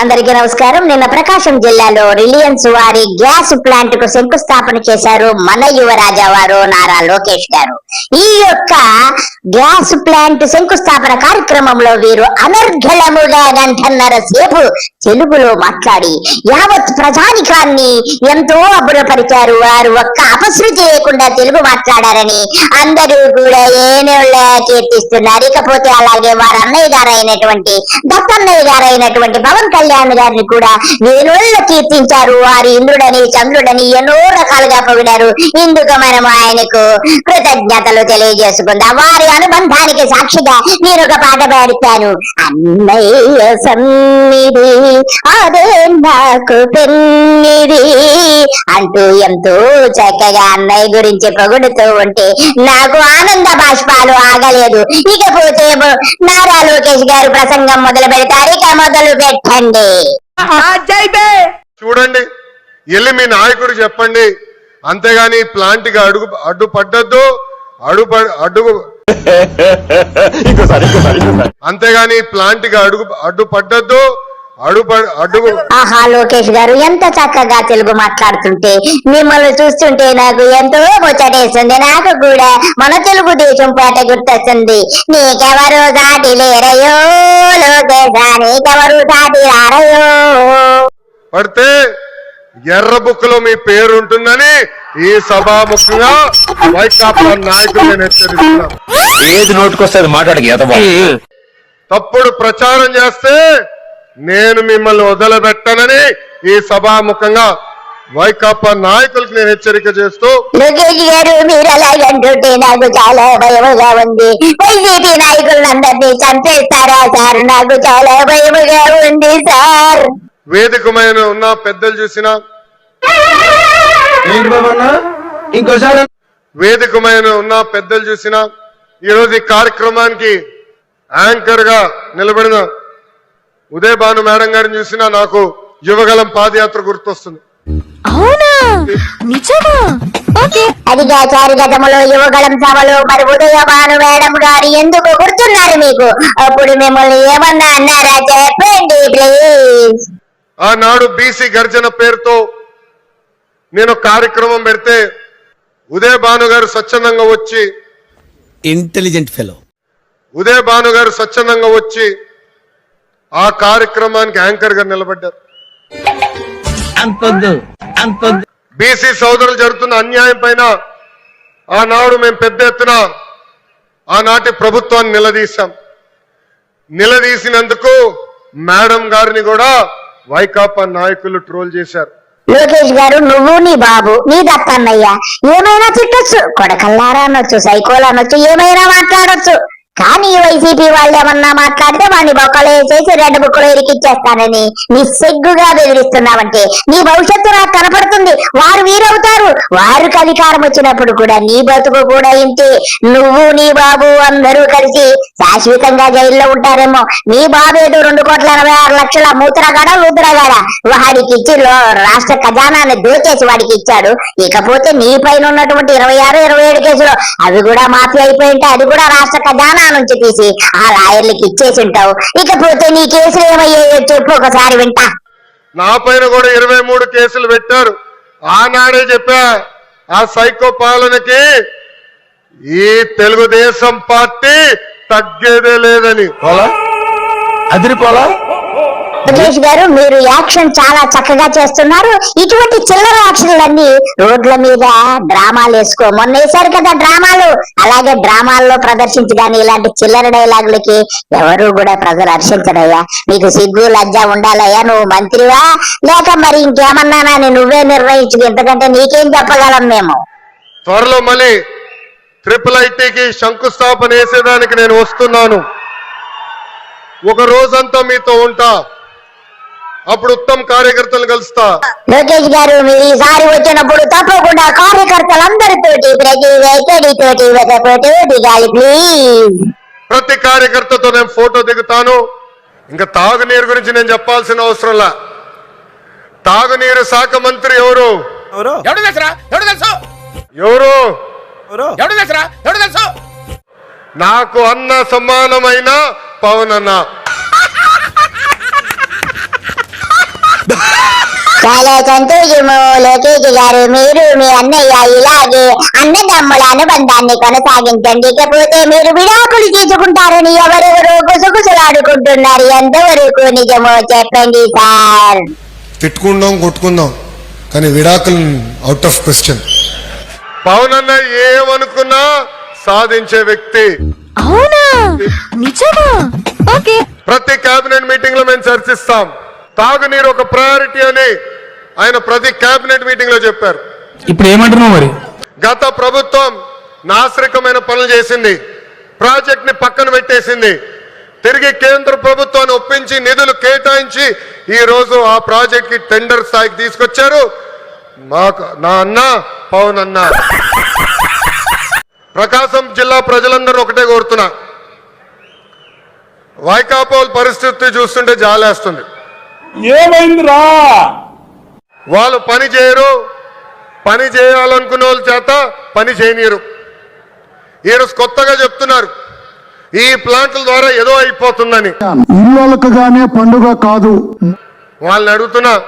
అందరికీ నమస్కారం. నిన్న ప్రకాశం జిల్లాలో రిలయన్స్ వారి గ్యాస్ ప్లాంట్కు శంకుస్థాపన చేశారు మన యువరాజా వారు నారా లోకేష్ గారు. ఈ యొక్క గ్యాస్ ప్లాంట్ శంకుస్థాపన కార్యక్రమంలో వీరు అనర్ఘలముగా గంటన్నర సేపు తెలుగులో మాట్లాడి యావత్ ప్రజానికాన్ని ఎంతో అబ్బురపరిచారు. వారు ఒక్క అపశృతి లేకుండా తెలుగు మాట్లాడారని అందరూ కూడా ఏనేళ్ళ కీర్తిస్తున్నారు. ఇకపోతే అలాగే వారి అన్నయ్య గారు అయినటువంటి దత్తన్నయ్య గారు అయినటువంటి పవన్ కళ్యాణ్ గారిని కూడా వేణుళ్ళ కీర్తించారు. వారి ఇంద్రుడని చంద్రుడని ఎన్నో రకాలుగా పొగిడారు. ఇందుకు మనం ఆయనకు కృతజ్ఞతలు తెలియజేసుకుందాం. వారి అనుబంధానికి సాక్షిగా నేను ఒక పాట పాడుతాను అన్నయ్య సన్నిధి అదే నాకు పెన్నిది అంటూ ఎంతో చక్కగా అన్నయ్య గురించి పొగుడుతూ ఉంటే నాకు ఆనంద బాష్పాలు ఆగలేదు. ఇకపోతే నారా లోకేష్ గారు ప్రసంగం మొదలు పెడతారు. ఇక మొదలు పెట్టండి. చూడండి. వెళ్ళి మీ నాయకుడు చెప్పండి. అంతేగాని ప్లాంట్కి అడుగు అడ్డు పడ్డద్దు అడుగు. ఇంకోసారి అంతేగాని ప్లాంట్కి అడుగు అడ్డు పడ్డద్దు అడుగు ఆహా లోకేష్ గారు ఎంత చక్కగా తెలుగు మాట్లాడుతుంటే మిమ్మల్ని చూస్తుంటే నాకు ఎంతో ముచ్చటేస్తుంది. నాకు కూడా మన తెలుగుదేశం పేట గుర్తొస్తుంది. నీకెవరు సాటి లేరయో లోకేశా నీకెవరు సాటి రారయో. పడితే ఎర్ర బుక్లో మీ పేరు ఉంటుందని ఈ సభాముఖంగా వైకాపా నాయకులు నేను హెచ్చరిస్తున్నాను. ఏది నోటుకొస్తే మాట్లాడక ఎదవా తప్పుడు ప్రచారం చేస్తే నేను మిమ్మల్ని వదలబెట్టనని ఈ సభాముఖంగా వైకాపా నాయకులకు నేను హెచ్చరిక చేస్తూ లోకేష్ గారు మీరు అలాగంటుంటే నాకు చాలా భయముగా ఉంది. వైసీపీ నాయకులందరినీ చంపేస్తారా సార్? నాకు చాలా భయముగా ఉంది సార్. వేదికమైన ఉన్న పెద్దలు చూసిన ఇంకోసారి వేదికమైన ఉన్న పెద్దలు చూసిన ఈరోజు ఈ కార్యక్రమానికి యాంకర్గా నిలబడిన ఉదయ్ భాను మేడం గారిని చూసినా నాకు యువగలం పాదయాత్ర గుర్తొస్తుంది. అవునా? నిజమా? ఓకే. అదిగా చారిగతములో యువగలం సభలో మరి ఉదయ భాను మేడం గారు ఎందుకు గుర్తున్నారు మీకు? అప్పుడు మిమ్మల్ని ఏమన్నా అన్నారా? చెప్పండి ప్లీజ్ ఆనాడు బీసీ గర్జన పేరుతో నేను కార్యక్రమం పెడితే ఉదయ్ భాను గారు స్వచ్ఛందంగా వచ్చి ఇంటెలిజెంట్ ఫెలో ఉదయ్ భాను గారు స్వచ్ఛందంగా వచ్చి ఆ కార్యక్రమానికి యాంకర్గా నిలబడ్డారు. బీసీ సోదరులు జరుగుతున్న అన్యాయం పైన ఆనాడు మేము పెద్ద ఎత్తున ఆనాటి ప్రభుత్వాన్ని నిలదీశాం. నిలదీసినందుకు మేడం గారిని కూడా వైకాపా నాయకులు ట్రోల్ చేశారు. లోకేష్ గారు నువ్వు నీ బాబు నీ దత్తన్నయ్య ఏమైనా తిట్టొచ్చు. కొడకల్లారా అనొచ్చు సైకోలు అనొచ్చు ఏమైనా మాట్లాడొచ్చు. కానీ వైసీపీ వాళ్ళు ఏమన్నా మాట్లాడితే వాడిని బొక్కలు వేసేసి రెండు బుక్కలు ఇరికిచ్చేస్తానని నిస్సిగ్గుగా బెదిరిస్తున్నావంటే నీ భవిష్యత్తు నాకు కనపడుతుంది. వారు వీరవుతారు. వారికి అధికారం వచ్చినప్పుడు కూడా నీ బతుకు కూడా ఇంతే. నువ్వు నీ బాబు అందరూ కలిసి శాశ్వతంగా జైల్లో ఉంటారేమో. నీ బాబు ఏదో రెండు కోట్ల ఎనభై ఆరు లక్షల మూత్రగాడ లూద్రగాడ వాడికి ఇచ్చి రాష్ట్ర ఖజానాన్ని దోచేసి వాడికి ఇచ్చాడు. ఇకపోతే నీ పైన ఉన్నటువంటి ఇరవై ఆరు ఇరవై ఏడు కేసులు అవి కూడా మాఫీ అయిపోయింటే అది కూడా రాష్ట్ర ఖజానా. నుంచి తీసి ఆ లాయర్లకి ఇచ్చేసి ఉంటావు. ఇకపోతే నీ కేసులు ఏమయ్యాయో చెప్పు ఒకసారి వింటా. నా పైన కూడా ఇరవై మూడు కేసులు పెట్టారు. ఆనాడే చెప్పా ఆ సైకో పాలనకి ఈ తెలుగుదేశం పార్టీ తగ్గేదే లేదని. పోలా? అదిరిపోలా సురేష్ గారు మీరు యాక్షన్ చాలా చక్కగా చేస్తున్నారు. ఇటువంటి చిల్లర యాక్షన్లన్నీ రోడ్ల మీద డ్రామాలు వేసుకో. మొన్న వేశారు కదా డ్రామాలు. అలాగే డ్రామాల్లో ప్రదర్శించి కానీ ఇలాంటి చిల్లర డైలాగులకి ఎవరు కూడా ప్రజలు హర్షించరయ్యా. నీకు సిగ్గు లజ్జ ఉండాలయ్యా నువ్వు మంత్రివా? లేక మరి ఇంకేమన్నానా నువ్వే నిర్వహించు ఎందుకంటే నీకేం చెప్పగలం మేము? త్వరలో మళ్ళీ ట్రిపుల్ ఐటీకి శంకుస్థాపన వేసేదానికి నేను వస్తున్నాను. ఒక రోజంతా మీతో ఉంటా. అప్పుడు ఉత్తమ్ కార్యకర్తలు కలుస్తా. లోకేష్ గారు మీరు ఈసారి వచ్చినప్పుడు తప్పకుండా కార్యకర్తలందరితోటి ప్రతి వ్యక్తి తోటి ఒక ఫోటో దిగాలి ప్లీజ్ ప్రతి కార్యకర్తతో నేను ఫోటో దిగుతాను. ఇంకా తాగునీరు గురించి నేను చెప్పాల్సిన అవసరంలా తాగునీరు శాఖ మంత్రి ఎవరు? ఎవడు తెలుసురా? ఎవడు తెలుసు? ఎవరు? ఎవడు తెలుసురా? ఎవడు తెలుసు? నాకు అన్న సమానమైన పవన్ అన్న చాలా సంతోషము లోకేష్ గారు మీరు మీ అన్నయ్య ఇలాగే అన్నదమ్ముల అనుబంధాన్ని కొనసాగించండి. ఇకపోతే మీరు విడాకులు తీసుకుంటారని ఎవరెవరో గుసగుసలాడుకుంటున్నారు. ఎంతవరకు నిజమో చెప్పండి సార్. తిట్టుకుందాం కొట్టుకుందాం కానీ విడాకులు అవుట్ ఆఫ్ క్వశ్చన్ పవన్ అన్న ఏమనుకున్నా సాధించే వ్యక్తి. అవునా? నిజమా? ఓకే. ప్రతి కేబినెట్ మీటింగ్లో మేము చర్చిస్తాం. తాగునీరు ఒక ప్రయారిటీ అని ఆయన ప్రతి కేబినెట్ మీటింగ్లో చెప్పారు. ఇప్పుడు ఏమంటున్నావు మరి? గత ప్రభుత్వం నాశరికమైన పనులు చేసింది. ప్రాజెక్ట్ని పక్కన పెట్టేసింది. తిరిగి కేంద్ర ప్రభుత్వాన్ని ఒప్పించి నిధులు కేటాయించి ఈ రోజు ఆ ప్రాజెక్ట్కి టెండర్ స్థాయికి తీసుకొచ్చారు. మాకు నా అన్న పవన్ అన్న. ప్రకాశం జిల్లా ప్రజలందరూ ఒకటే కోరుతున్నా. వైకాపోల్ పరిస్థితి చూస్తుంటే జాలేస్తుంది. ఏమైందిరా? వాళ్ళు పని చేయరు పని చేయాలనుకున్న వాళ్ళ చేత పని చేయనీయరు. ఈరోజు కొత్తగా చెప్తున్నారు ఈ ప్లాంట్ల ద్వారా ఏదో అయిపోతుందని. ఇల్లొలకగానే పండుగ కాదు. వాళ్ళని అడుగుతున్నా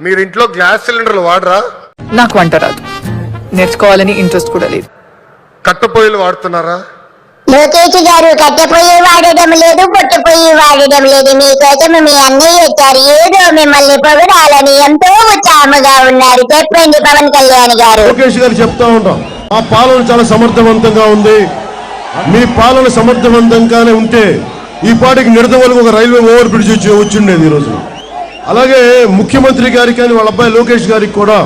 మీరు ఇంట్లో గ్యాస్ సిలిండర్లు వాడరా? నాకు వంట రాదు. నేర్చుకోవాలని ఇంట్రెస్ట్ కూడా లేదు. కట్టెపొయ్యిలు వాడుతున్నారా? లోకేష్ గారు కట్టెపోయి వాడడం లేదు పొట్టపోయి వాడడం లేదు మీకోసం మీ అన్నయ్య వచ్చారు. ఏదో మిమ్మల్ని పొగడాలని ఎంతో ఉత్సాహముగా ఉన్నారు. చెప్పండి పవన్ కళ్యాణ్ గారు. లోకేష్ గారు చెప్తా ఉంటాం. ఆ పాలన చాలా సమర్థవంతంగా ఉంది. మీ పాలన సమర్థవంతంగానే ఉంటే ఈ పాటికి నిడదవలకు ఒక రైల్వే ఓవర్ బ్రిడ్జ్ వచ్చి వచ్చిండేది ఈరోజు. అలాగే ముఖ్యమంత్రి గారికి కానీ వాళ్ళ అబ్బాయి లోకేష్ గారికి కూడా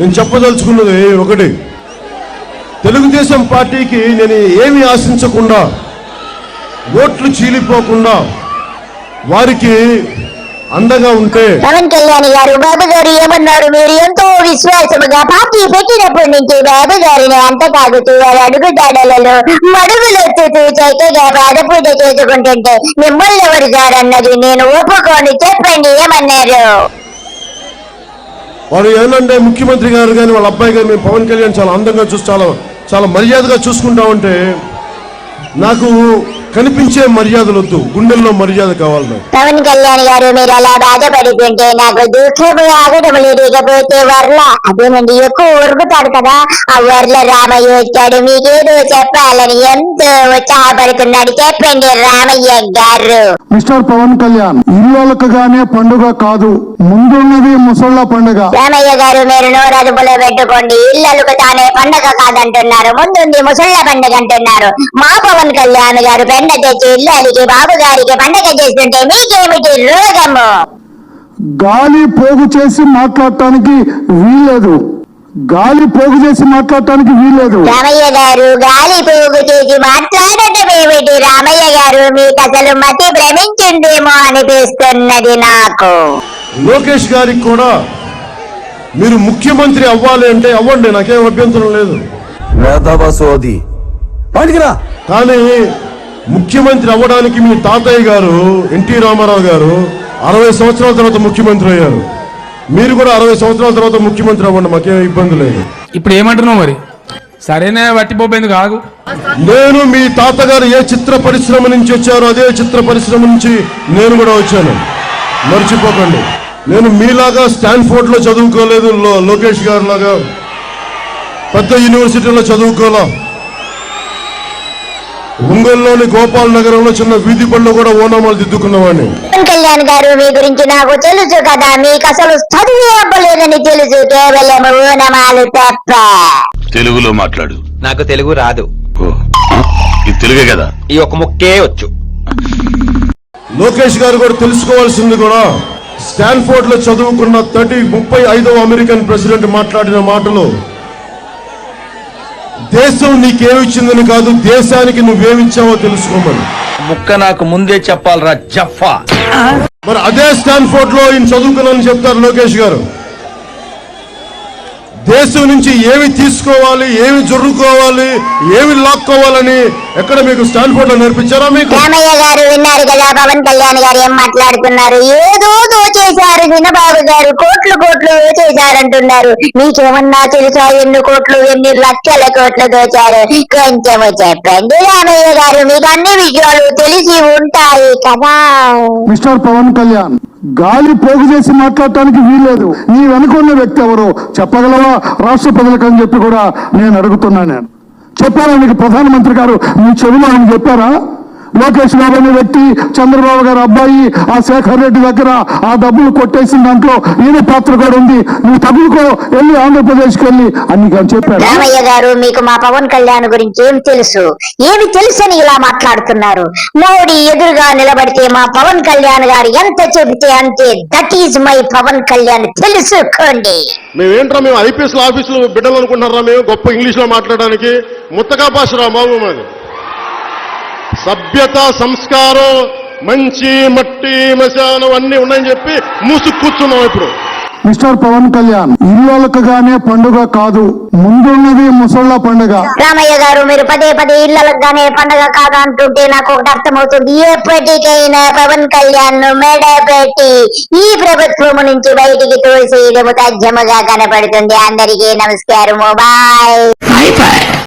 నేను చెప్పదలుచుకున్నది ఒకటి. తెలుగుదేశం పార్టీకి నేను ఏమీ ఆశించకుండా ఓట్లు చీలిపోకుండా వారికి అండగా ఉంటే పవన్ కళ్యాణ్ గారు బాబు గారు ఏమన్నారు? మీరు ఎంతో విశ్వాసముగా పార్టీ పెట్టినప్పటి నుంచి బాబు గారిని అంత తాగుతూ వారి అడుగుదాడలలో మడుగులు ఎత్తుతూ చక్కగా పాదపూజ చేసుకుంటుంటే మిమ్మల్ని ఎవరు సార్ అన్నది నేను ఒప్పుకోని చెప్పండి ఏమన్నారు? వారు ఏంటంటే ముఖ్యమంత్రి గారు కానీ వాళ్ళ అబ్బాయి గారు మేము పవన్ కళ్యాణ్ చాలా అందంగా చూసి చాలా చాలా మర్యాదగా చూసుకుంటా ఉంటే నాకు కనిపించే మర్యాదలు వద్దు. గుండెల్లో మర్యాద కావాలి నాకు. పవన్ కళ్యాణ్ గారు మీరు అలా బాధపడుతుంటే నాకు దుఃఖము ఆగడం లేదు. ఇకపోతే వర్ల అదేనండి ఎక్కువ ఉరుకుతాడు కదా. ఆ వర్ల రామయ్య వచ్చాడు. మీకేదో చెప్పాలని ఎంతో ఉత్సాహపడుతున్నాడు. చెప్పండి రామయ్య గారు. మిస్టర్ పవన్ కళ్యాణ్ ఇల్లొలకగానే పండుగ కాదు. ముందున్నది ముసళ్ళ పండుగ. రామయ్య గారు మీరు నోరదుపులో పెట్టుకోండి. ఇళ్ళలకు తానే పండగ కాదంటున్నారు. ముందుంది ముసళ్ళ పండుగ అంటున్నారు. మా పవన్ కళ్యాణ్ గారు పెండ తెచ్చి ఇళ్ళకి బాబు గారికి పండగ చేస్తుంటే మీకేమిటి రోగము? గాలి పోగు చేసి మాట్లాడటానికి వీల్లేదు. గాలి పోగు చేసి మాట్లాడటానికి వీల్లేదు. రామయ్య గారు గాలి పోగు చేసి మాట్లాడటం ఏమిటి? రామయ్య గారు మీకు అసలు మతి భ్రమించిందేమో అనిపిస్తున్నది నాకు. లోకేష్ గారికి కూడా మీరు ముఖ్యమంత్రి అవ్వాలి అంటే అవ్వండి నాకేం అభ్యంతరం లేదు. సోది బయటికిరా కానీ ముఖ్యమంత్రి అవ్వడానికి మీ తాతయ్య గారు ఎన్టీ రామారావు గారు అరవై సంవత్సరాల తర్వాత ముఖ్యమంత్రి అయ్యారు. మీరు కూడా అరవై సంవత్సరాల తర్వాత ముఖ్యమంత్రి అవ్వండి మాకేం ఇబ్బంది లేదు. ఇప్పుడు ఏమంటున్నావు మరి? సరేనే వట్టిపోయింది కాదు నేను మీ తాతగారు ఏ చిత్ర పరిశ్రమ నుంచి వచ్చారో అదే చిత్ర పరిశ్రమ నుంచి నేను కూడా వచ్చాను. మర్చిపోకండి. నేను మీలాగా స్టాన్ఫోర్డ్లో చదువుకోలేదు లోకేష్ గారు లాగా పెద్ద యూనివర్సిటీలో చదువుకోలే. ఒంగోలులోని గోపాల్ నగరంలో చిన్న వీధి పళ్ళు కూడా ఓనామాలు దిద్దుకున్నవాడిని. కళ్యాణ్ గారు మీ గురించి నాకు తెలుసు కదా మీకు అసలు చదువు అవ్వలేదని తెలుసు. కేవలం ఊనమాలు తప్ప. తెలుగులో మాట్లాడు. నాకు తెలుగు రాదు. ఇది తెలుగే కదా? ఈ ఒక ముక్కే వచ్చు. లోకేష్ గారు కూడా తెలుసుకోవాల్సింది కూడా స్టాన్ఫోర్డ్లో చదువుకున్న థర్టీ ముప్పై ఐదవ అమెరికన్ ప్రెసిడెంట్ మాట్లాడిన మాటలు. దేశం నీకేమిచ్చిందని కాదు దేశానికి నువ్వేమిచ్చావో తెలుసుకోమని. ముక్క నాకు ముందే చెప్పాలరా జఫా. మరి అదే స్టాన్ఫోర్డ్లో ఈయన చదువుకున్నానని చెప్తారు లోకేష్ గారు. దేశం నుంచి ఏమి తీసుకోవాలి ఏమి జరుపుకోవాలి ఏమి లాక్కోవాలని ఎక్కడ మీకు స్టాన్ఫోర్డ్లో నేర్పించారా మీకు? రామయ్య గారు విన్నారు కదా పవన్ కళ్యాణ్ గారు ఏం మాట్లాడుతున్నారు? ఏదో దోచేశారు చిన్నబాబు గారు కోట్లు కోట్లు దోచేశారంటున్నారు మీకేమన్నా తెలుసా ఎన్ని కోట్లు ఎన్ని లక్షల కోట్లు దోచారు కొంచెము చెప్పండి రామయ్య గారు మీకు అన్ని విషయాలు తెలిసి ఉంటాయి కదా. మిస్టర్ పవన్ కళ్యాణ్ గాలి పోగు చేసి మాట్లాడటానికి వీల్లేదు. నీ వెనుకున్న వ్యక్తి ఎవరు చెప్పగలవా? రాష్ట్ర ప్రజలకు అని చెప్పి కూడా నేను అడుగుతున్నా నేను చెప్పారా మీకు ప్రధానమంత్రి గారు? మీ చెవిలో ఆయన చెప్పారా? లోకేష్ బాబు అనే వ్యక్తి చంద్రబాబు గారు అబ్బాయి ఆ శేఖర్ రెడ్డి దగ్గర ఆ డబ్బులు కొట్టేసిన దాంట్లో ఈయన పాత్ర కూడా ఉంది. నువ్వు తగులుకో వెళ్ళి ఆంధ్రప్రదేశ్కి వెళ్ళి అని కానీ చెప్పారా రామయ్య గారు మీకు మా పవన్ కళ్యాణ్ గురించి ఏం తెలుసు? ఏమి తెలుసని ఇలా మాట్లాడుతున్నారు? మోడీ ఎదురుగా నిలబడితే మా పవన్ కళ్యాణ్ గారు ఎంత చెబితే అంతే. That is my Pawan Kalyan తెలుసుకోండి. మేమేంట్రా మేము ఐపీఎస్ ఆఫీసులో బిడ్డలు అనుకుంటున్నారా మేము గొప్ప ఇంగ్లీష్లో మాట్లాడడానికి? ముత్తకా భాషరా బాబు మాది. సభ్యత సంస్కారం మంచి మట్టి మశానం అన్ని ఉన్నాయని చెప్పి మూసు కూర్చున్నాం ఇప్పుడు. మిస్టర్ పవన్ కళ్యాణ్ ఇల్లులకగానే పండుగ కాదు ముందున్నది ముసళ్ళ పండుగ. రామయ్య గారు మీరు పదే పదే ఇళ్ళగానే పండగ కాదు అంటుంటే నాకు ఒకటి అర్థమవుతుంది. ఎప్పటికైనా పవన్ కళ్యాణ్ను మెడ పెట్టి ఈ ప్రభుత్వం నుంచి బయటికి తోసేయడము తథ్యముగా కనపడుతుంది. అందరికీ నమస్కారము. బాయ్.